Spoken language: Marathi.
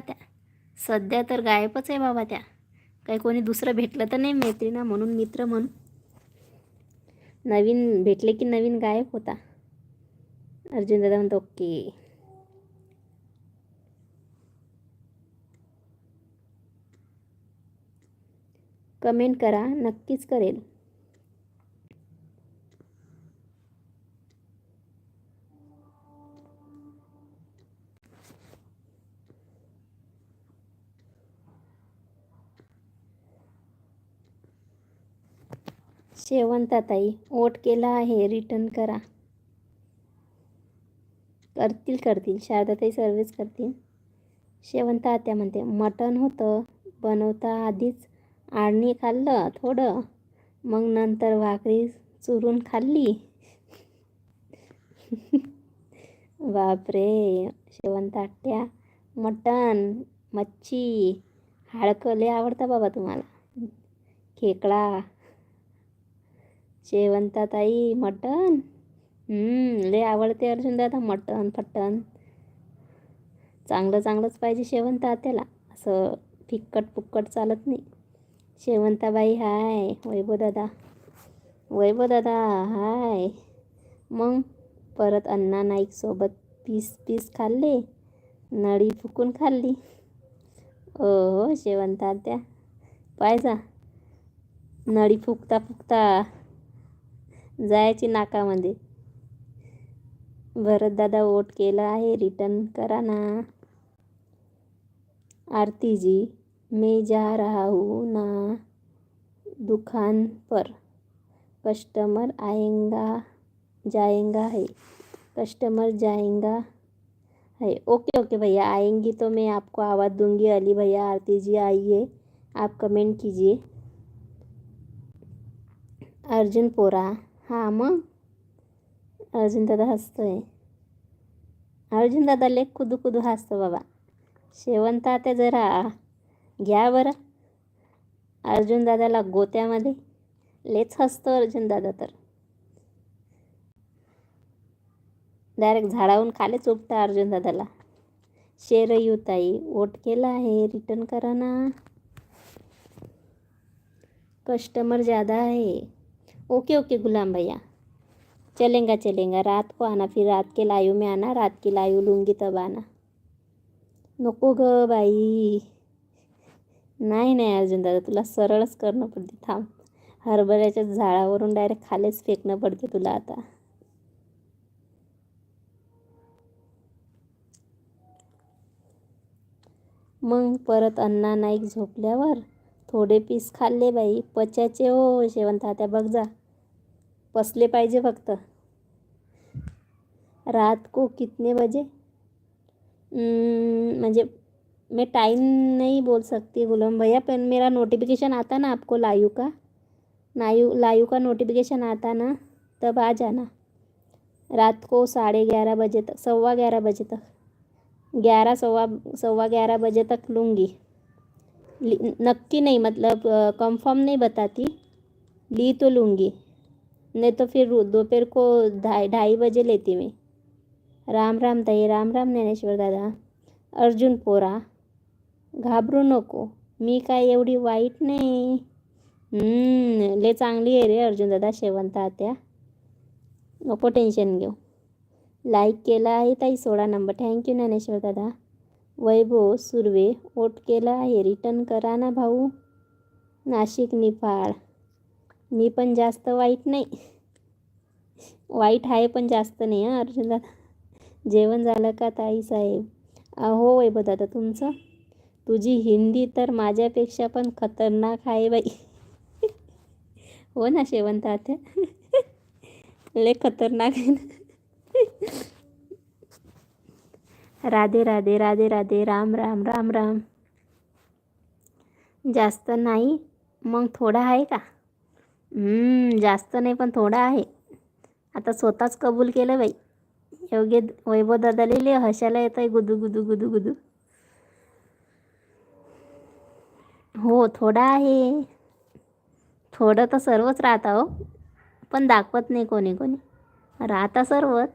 त्या. सध्या तर गायबच आहे बाबा त्या. काही कोणी दुसरं भेटलं तर नाही मैत्रिणा म्हणून मित्र म्हणून. नवीन भेटले की नवीन गायब होता. अर्जुन दादा म्हणतो ओके. कमेंट करा नक्कीच करेल. शेवंताताई वोट केला आहे रिटर्न करा. करतील करतील. शारदाताई सर्वच करतील. शेवंता आत्या म्हणते मटण होतं बनवता आधीच आडणी खाल्लं थोडं मग नंतर भाकरी चुरून खाल्ली. बापरे शेवंत आट्या मटण मच्छी हाडकले आवडतं बाबा तुम्हाला. खेकडा शेवंताताई मटन लय आवडते अर्जुन दादा मटन फटन चांगलं चांगलंच पाहिजे शेवंता आत्याला. असं फिक्कट पुक्कट चालत नाही. शेवंताबाई हाय. वैभव दादा. वैभव दादा हाय. मग परत अण्णा नाईकसोबत पीस पीस खाल्ले. नळी फुकून खाल्ली. ओ शेवंत आत्या. पाहिजा नळी फुकता फुकता जायची नाकामध्ये. भरत दादा वोट केला आहे रिटर्न करा ना. आरती जी मैं जा रहा हूँ ना. दुकान पर कस्टमर आएगा, जाएगा है. कस्टमर जाएगा है. ओके ओके भैया, आएँगी तो मैं आपको आवाज़ दूँगी. अली भैया आरती जी आइए. आप कमेंट कीजिए. अर्जुन पोरा हां मग? अर्जुन दादा हसतोय. अर्जुन दादा लेख कुदू कुदू हसतो बाबा. शेवंता त्या जरा घ्या बरं. अर्जुन दादाला गोत्यामध्ये लेच हसतो अर्जुन दादा तर. डायरेक्ट झाडावून खाली चोपता अर्जुन दादाला. शेर ताई वोट केला आहे रिटर्न करा ना. कस्टमर ज़्यादा आहे. ओके ओके गुलाम भैया। चलेंगा चलेंगा। रात को आना फिर रात के लाइव में आना रात की लाइव लूँगी तब आना। नको ग बाई नाही नाही अर्जुन दादा तुला सरळच करणं पडते थांब. हरभऱ्याच्या झाडावरून डायरेक्ट खालीच फेकणं पडते तुला आता. मग परत अण्णा नाईक झोपल्यावर थोडे पीस खाल्ले बाई पचायचे हो शेवंत बघ जा. पसले पाहिजे फक्त. रात को कितने बजे? म्हणजे मैं टाइम नहीं बोल सकती गुलाम भैया पर मेरा नोटिफिकेशन आता ना आपको लाइव का? नायू लाइव का नोटिफिकेशन आता ना तब आ जाना. रात को साढ़े ग्यारह बजे तक सवा ग्यारह बजे तक. ग्यारह सवा सवा ग्यारह बजे तक लूँगी. नक्की नहीं मतलब कंफर्म नहीं बताती। ली तो लूँगी। नहीं तो फिर दोपहर को ढाई ढाई बजे लेती मैं। राम राम ताई राम राम ज्ञानेश्वर दादा। अर्जुन पोरा, घाबरू नको। मी काय एवढी वाईट नाही। ले चांगली आहे रे अर्जुन दादा, शेवंत आत्या। नको टेन्शन घेऊ. लाईक केला आहे ताई, सोळा नंबर थँक्यू ज्ञानेश्वर दादा. वैभव सुर्वे ओट केला आहे. रिटर्न करा ना भाऊ. नाशिक निफाड मी पण जास्त वाईट नाही. वाईट आहे पण जास्त नाही हां अर्जुन दादा. जेवण झालं का ताई साहेब? अहो वैभव दादा तुमचं? तुझी हिंदी तर माझ्यापेक्षा पण खतरनाक आहे बाई. हो ना शेवंत आत्या. लय खतरनाक आहे ना. राधे राधे राधे राधे राम राम राम राम. जास्त नाही मग थोडा आहे का? जास्त नाही पण थोडा आहे. आता स्वतःच कबूल केलं बाई. योग्य वैभव दादा लिहिले हशाला येत आहे गुदू गुदू गुदू गुदू. हो थोडा आहे. थोडं तर सर्वच राहता हो. पण दाखवत नाही कोणी कोणी. राहता सर्वच.